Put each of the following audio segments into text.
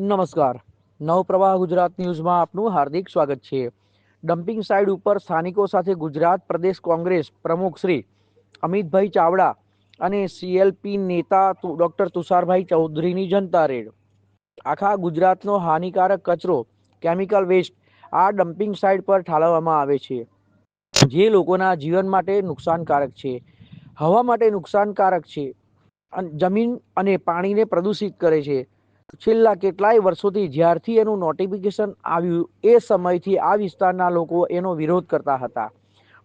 નમસ્કાર. નવપ્રવાહ ગુજરાત ન્યૂઝમાં આપનું હાર્દિક સ્વાગત છે. ડમ્પિંગ સાઇડ ઉપર સ્થાનિકો સાથે ગુજરાત પ્રદેશ કોંગ્રેસ પ્રમુખ શ્રી અમિતભાઈ ચાવડા અને સીએલપી નેતા ડોક્ટર તુષારભાઈ ચૌધરીની જનતા રેડ. આખા ગુજરાતનો હાનિકારક કચરો, કેમિકલ વેસ્ટ આ ડમ્પિંગ સાઇટ પર ઠાલવવામાં આવે છે. જે લોકોના જીવન માટે નુકસાનકારક છે. હવા માટે નુકસાનકારક છે. જમીન અને પાણીને પ્રદૂષિત કરે છે. છેલ્લા કેટલાય વર્ષોથી જ્યારથી એનું નોટિફિકેશન આવ્યું, એ સમયથી આ વિસ્તારના લોકો એનો વિરોધ કરતા હતા.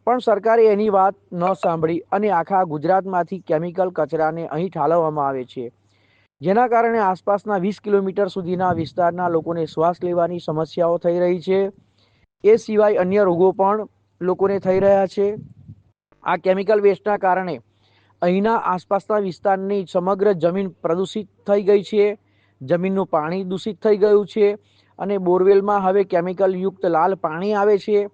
પણ સરકારે એની વાત ન સાંભળી અને આખા ગુજરાતમાંથી કેમિકલ કચરાને અહીં ઠાલવવામાં આવે છે. જેના કારણે આસપાસના વીસ કિલોમીટર સુધીના વિસ્તારના લોકોને શ્વાસ લેવાની સમસ્યાઓ થઈ રહી છે. એ સિવાય અન્ય રોગો પણ લોકોને થઈ રહ્યા છે. આ કેમિકલ વેસ્ટના કારણે અહીંના આસપાસના વિસ્તારની સમગ્ર જમીન પ્રદૂષિત થઈ ગઈ છે. જમીનનું પાણી દૂષિત થઈ ગયું છે અને બોરવેલમાં હવે કેમિકલ યુક્ત લાલ પાણી આવે છે.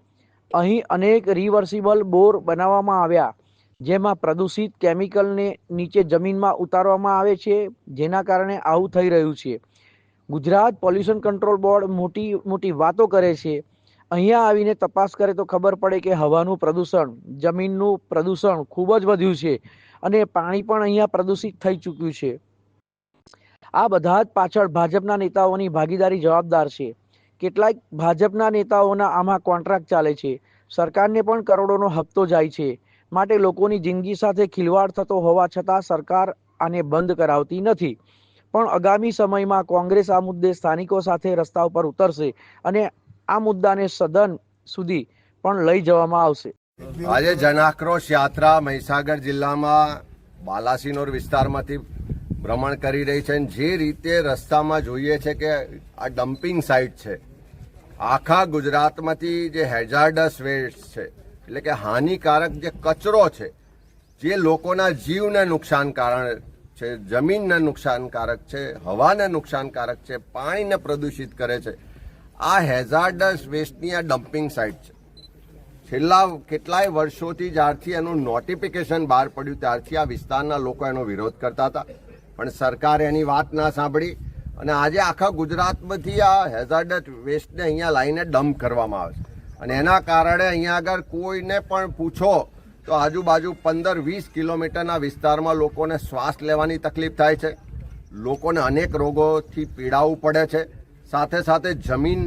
અહીં અનેક રિવર્સિબલ બોર બનાવવામાં આવ્યા, જેમાં પ્રદૂષિત કેમિકલને નીચે જમીનમાં ઉતારવામાં આવે છે, જેના કારણે આવું થઈ રહ્યું છે. ગુજરાત પોલ્યુશન કંટ્રોલ બોર્ડ મોટી મોટી વાતો કરે છે. અહીંયા આવીને તપાસ કરે તો ખબર પડે કે હવાનું પ્રદૂષણ, જમીનનું પ્રદૂષણ ખૂબ જ વધ્યું છે અને પાણી પણ અહીંયા પ્રદૂષિત થઈ ચૂક્યું છે. આ બધા જ પાછળ ભાજપના નેતાઓની ભાગીદારી જવાબદાર છે. કેટલાક ભાજપના નેતાઓના આમાં કોન્ટ્રાક્ટ ચાલે છે. સરકારને પણ કરોડોનો હપ્તો જાય છે. માટે લોકોની જિંદગી સાથે ખિલવાડ થતો હોવા છતાં સરકાર આને બંધ કરાવતી નથી. પણ આગામી સમયમાં કોંગ્રેસ આ મુદ્દે સ્થાનિકો સાથે રસ્તા ઉપર ઉતરશે અને આ મુદ્દાને સદન સુધી પણ લઈ જવામાં આવશે. આજે જનાક્રોશ યાત્રા મહીસાગર જિલ્લામાં બાલાસિનોર વિસ્તારમાંથી ભ્રમણ કરી રહી છે અને જે રીતે રસ્તામાં જોઈએ છે કે આ ડમ્પિંગ સાઇટ છે, આખા ગુજરાતમાંથી જે હેઝાર્ડસ વેસ્ટ છે, એટલે કે હાનિકારક જે કચરો છે, જે લોકોના જીવને નુકસાનકારક છે, જમીનને નુકસાનકારક છે, હવાને નુકસાનકારક છે, પાણીને પ્રદૂષિત કરે છે, આ હેઝાર્ડસ વેસ્ટની આ ડમ્પિંગ સાઇટ છે. છેલ્લા કેટલાય વર્ષોથી જ્યારથી એનું નોટિફિકેશન બહાર પડ્યું, ત્યારથી આ વિસ્તારના લોકો એનો વિરોધ કરતા હતા. પણ સરકારે એની વાત ના સાંભળી અને આજે આખા ગુજરાતમાંથી આ હેઝાર્ડસ વેસ્ટને અહીંયા લાવીને ડમ્પ કરવામાં આવે છે. અને એના કારણે અહીંયા આગળ કોઈને પણ પૂછો તો આજુબાજુ પંદર વીસ કિલોમીટરના વિસ્તારમાં લોકોને શ્વાસ લેવાની તકલીફ થાય છે. લોકોને અનેક રોગોથી પીડાવું પડે છે. સાથે સાથે જમીન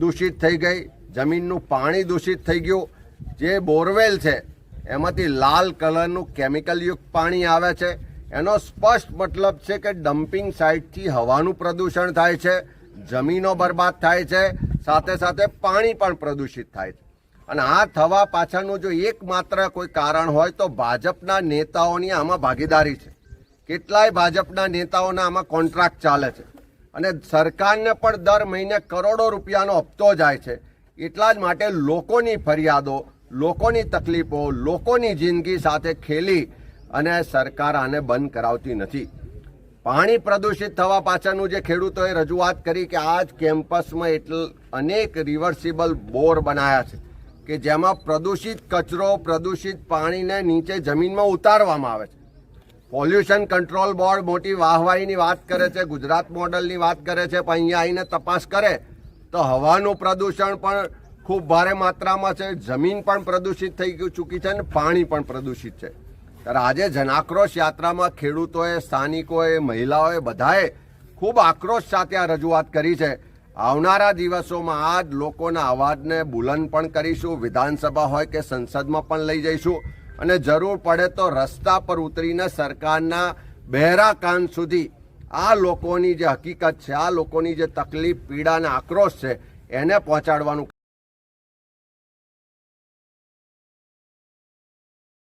દૂષિત થઈ ગઈ. જમીનનું પાણી દૂષિત થઈ ગયું. જે બોરવેલ છે, એમાંથી લાલ કલરનું કેમિકલયુક્ત પાણી આવે છે. એનો સ્પષ્ટ મતલબ છે કે ડમ્પિંગ સાઇટથી હવાનું પ્રદૂષણ થાય છે, જમીનો બરબાદ થાય છે, સાથે સાથે પાણી પણ પ્રદૂષિત થાય છે. અને આ થવા પાછળનું જો એકમાત્ર કોઈ કારણ હોય તો ભાજપના નેતાઓની આમાં ભાગીદારી છે. કેટલાય ભાજપના નેતાઓના આમાં કોન્ટ્રાક્ટ ચાલે છે. અને સરકારને પણ દર મહિને કરોડો રૂપિયાનો હપ્તો જાય છે. એટલા જ માટે લોકોની ફરિયાદો, લોકોની તકલીફો, લોકોની જિંદગી સાથે ખેલી અને સરકાર આને બંધ કરાવતી નથી. પાણી પ્રદૂષિત થવા પાછળનું જે ખેડૂતોએ રજૂઆત કરી કે આ જ કેમ્પસમાં એટલ, અનેક રિવર્સિબલ બોર બનાવ્યા છે, કે જેમાં પ્રદૂષિત કચરો, પ્રદૂષિત પાણીને નીચે જમીનમાં ઉતારવામાં આવે છે. પોલ્યુશન કંટ્રોલ બોર્ડ મોટી વાહવાહીની વાત કરે છે, ગુજરાત મોડલની વાત કરે છે, પણ અહીંયા આવીને તપાસ કરે, તો હવાનું પ્રદૂષણ પણ ખૂબ ભારે માત્રામાં છે, જમીન પણ પ્રદૂષિત થઈ ચૂકી છે અને પાણી પણ પ્રદૂષિત છે. ત્યારે આજે જનાક્રોશ યાત્રામાં ખેડૂતોએ, સ્થાનિકોએ, મહિલાઓએ બધાએ ખૂબ આક્રોશ સાથે આ રજૂઆત કરી છે. આવનારા દિવસોમાં આ જ લોકોના અવાજને બુલંદ પણ કરીશું. વિધાનસભા હોય કે સંસદમાં પણ લઈ જઈશું. અને જરૂર પડે તો રસ્તા પર ઉતરીને સરકારના બહેરા કાન સુધી આ લોકોની જે હકીકત છે, આ લોકોની જે તકલીફ પીડા અને આક્રોશ છે, એને પહોંચાડવાનું